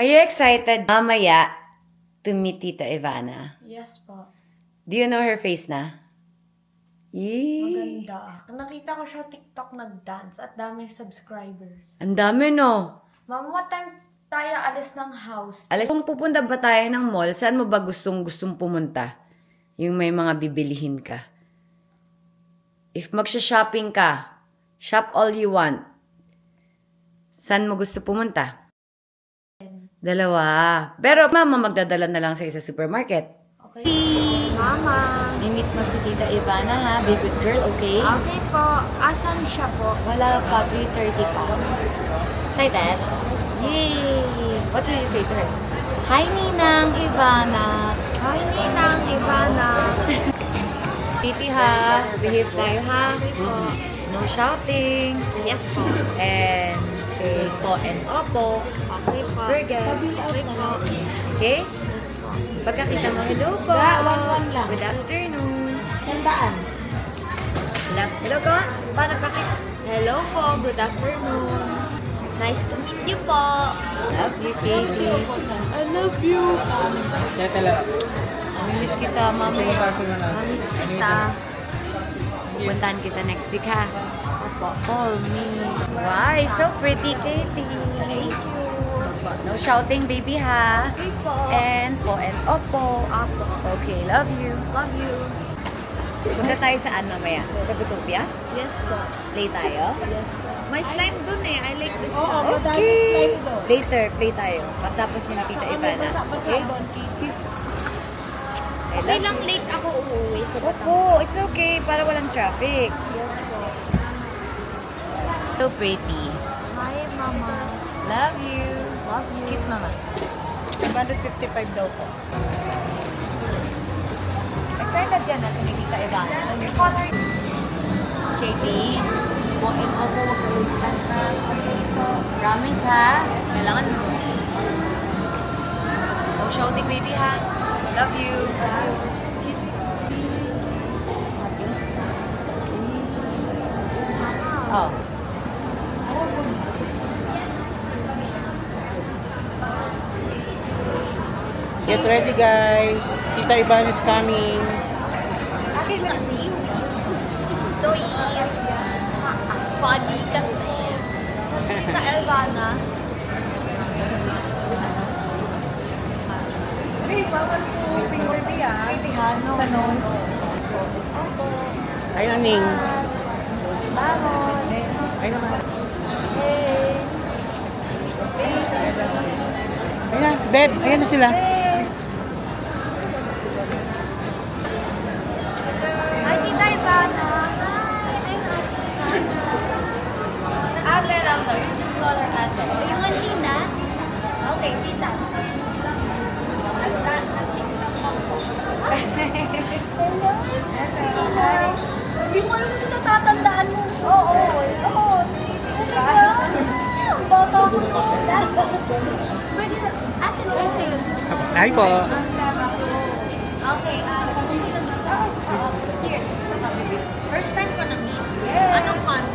Are you excited mamaya to meet Tita Ivana? Yes po. Do you know her face na? Yee! Maganda. Nakita ko siya TikTok nag-dance at daming subscribers. Ang dami, no? Ma'am, what time tayo alis ng house? Alas, kung pupunta ba tayo ng mall, saan mo ba gustong gustong pumunta? Yung may mga bibilihin ka. If magsha-shopping ka, shop all you want. Saan mo gusto pumunta? Dalawa. Pero mama magdadala na lang sa isa supermarket. Okay. Mama. Limit mo si Tita Ivana ha. Be good girl, okay? Okay po. Asan siya po? Wala pa. 3.30 pa. Excited? Yay! What did you say to her? Hi, Ninang Ivana. Hi, Ninang Ivana. Titi ha. Behave tayo ha. No shouting. Yes po. And say po and opo. Okay po. Forget. Okay po. Okay? Po. Pagkakita mo, hello po. one lang. Good afternoon. Sandaan. Hello, hello ko. Para pakis. Hello po. Good afternoon. Nice to meet you po. Love you, Katie. I love you. Settle up. Miss kita, mama. Sige, pasok na lang. Miss kita. Pupuntahan kita next week, ha? Opo. Call me. Why? So pretty, Katie. Thank you. No shouting, baby, ha? Okay po. And po and opo. Apo. Okay, love you. Love you. Punta tayo saan mamaya? Sa Gutopia? Yes po. Play tayo? Yes po. May slime dun eh. I like this Oo, slime. madami slime doon. Later, play tayo. Matapos yung Tita Ivana. Okay? Okay lang late ako uuwi sa Batangas. Opo, it's okay. Para walang traffic. Yes po. So pretty. Hi, Mama. Love you. Love you. Kiss mama. 155 daw po. Excited ka na. Ano yung color? Katie, po and opo, wag kalimutan ka. Promise ha? Kailangan mo. No shouting baby ha? Love you. Oh. Get ready guys. Tita Ivan is coming. Ate kasi. Doy. Funny kasi. Sa Tita Elvana. Hey, bawal Sa nose. Ay, aning. Si Baron. Ay naman. Ayan na, Beb. Ayan na sila. Ay po. Okay, ah, uh, here. First time ko na-meet. Anong month?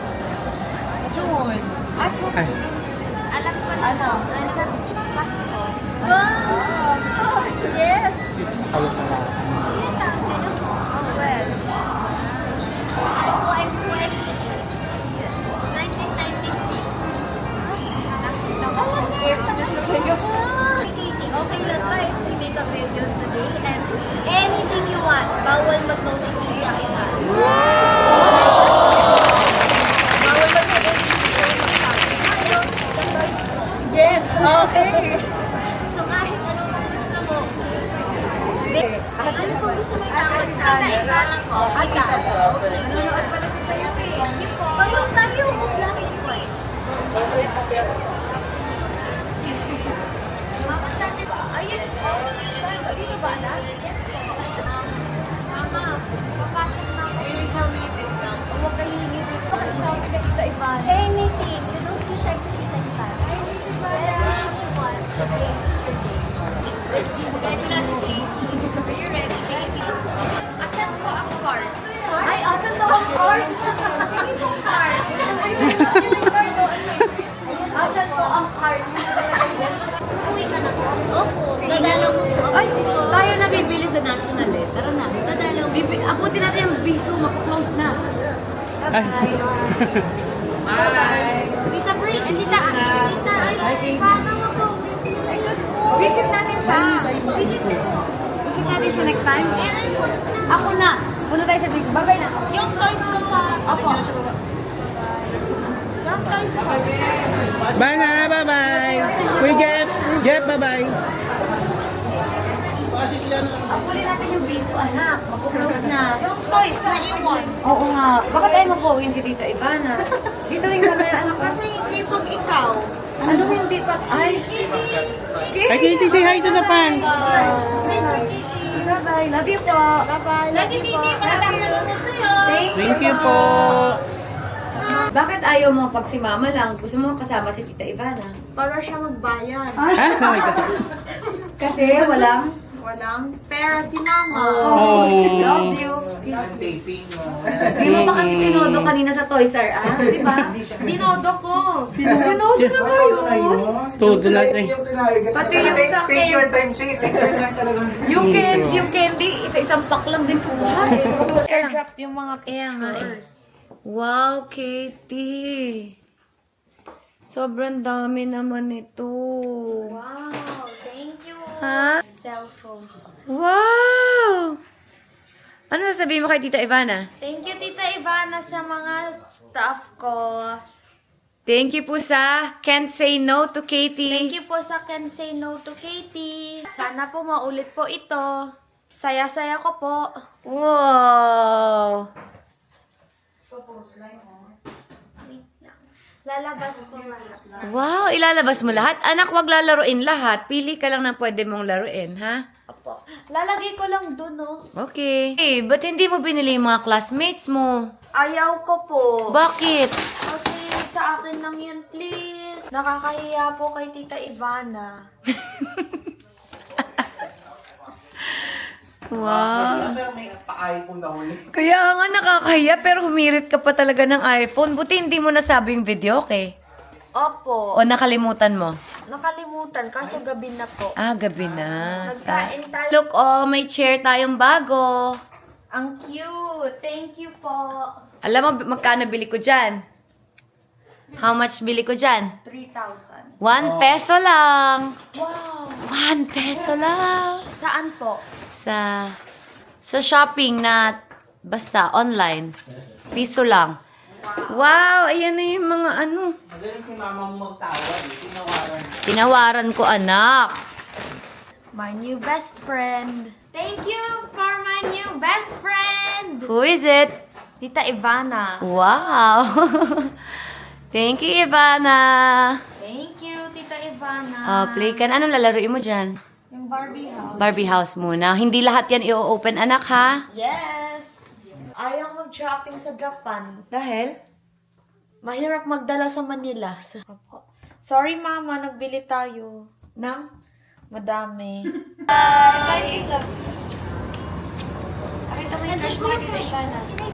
June. Ah, so, Ay. alam ko na. Ano? Nasa Pasko. Wow! Yes! Tawag Bawal mag-no si Tita Ina. Bawal mag-no si Tita Yes, okay. So kahit ano pang gusto mo. Ano pang gusto mo itawag sa akin. Kailangan ko. Ika. Okay. Nanonood pala siya sa'yo eh. Tayo, tayo. Black and white. Mama, sabi ko, ayun. Dito ba na? Magka-close na. Tita Bri, tita, tita, ay, paano mo po? Ay, sus, visit natin siya. Visit mo. Visit natin siya next time. Ako na. Punta tayo sa biso. Bye-bye na. Yung toys ko sa... Opo. Yung toys ko. Bye na, bye-bye. Kuya Gep, Gep, bye-bye. Abutin natin yung biso, anak. Magka-close na. Yung toys na iwan. Oo nga. Bakit tayo magpawin si Tita Ivana? Dito yung camera, anak. Kasi hindi pag ikaw. Ano hindi pa? Ay, Ay, Katie, say hi to the fans. Bye-bye. Love you po. Bye-bye. Lagi hindi pa nanonood sa'yo. Thank you po. Bakit ayaw mo pag si Mama lang? Gusto mo kasama si Tita Ivana? Para siya magbayad. Ah, oh my God. Kasi walang... Walang pera si mama. Oh. Love you. Di mo pa kasi tinodo kanina sa Toys R Us, di ba? Dinodo ko. Tinodo na kayo. Todo natin. Pati yung sa Take your candy. time, say. Take your time talaga. Yung candy, yung candy, isa-isang pack lang din po. Airdrop yung mga eh. pictures. Wow, Katie. Sobrang dami naman ito. Ha? Cellphone. Wow! Ano sasabihin mo kay Tita Ivana? Thank you, Tita Ivana, sa mga staff ko. Thank you po sa Can't Say No to Katie. Thank you po sa Can Say No to Katie. Sana po maulit po ito. Saya-saya ko po. Wow! Lalabas ko lahat. Wow, ilalabas mo lahat? Anak, wag lalaruin lahat. Pili ka lang ng pwede mong laruin, ha? Opo. Lalagay ko lang dun, no? Okay. Eh, ba't hindi mo binili yung mga classmates mo? Ayaw ko po. Bakit? Kasi sa akin lang yun, please. Nakakahiya po kay Tita Ivana. Wow. May pa-iPhone na huli. Kaya nga nakakahiya pero humirit ka pa talaga ng iPhone. Buti hindi mo nasabi yung video, okay? Opo. O nakalimutan mo? Nakalimutan, kaso gabi na po. Ah, gabi na. Sa... Nagkain tayo. Look, oh, may chair tayong bago. Ang cute. Thank you po. Alam mo, magkano bili ko dyan? How much bili ko dyan? 3,000. One peso lang. Wow. One peso lang. Saan po? Sa, sa shopping na, basta, online. Piso lang. Wow, ayan na yung mga ano. Magaling si mama mo magtawad. eh. Tinawaran. Tinawaran ko, anak. My new best friend. Thank you for my new best friend. Who is it? Tita Ivana. Wow. Thank you, Ivana. Thank you, Tita Ivana. Oh, play ka na. Anong lalaroin mo dyan? Barbie house. Barbie house muna. Hindi lahat yan i-open, anak, ha? Yes. Ayaw mag-shopping sa Japan. Dahil? Mahirap magdala sa Manila. Sorry, Mama. Nagbili tayo. Nang? Madami. Five days lang. Nakita mo yung mo Ivana.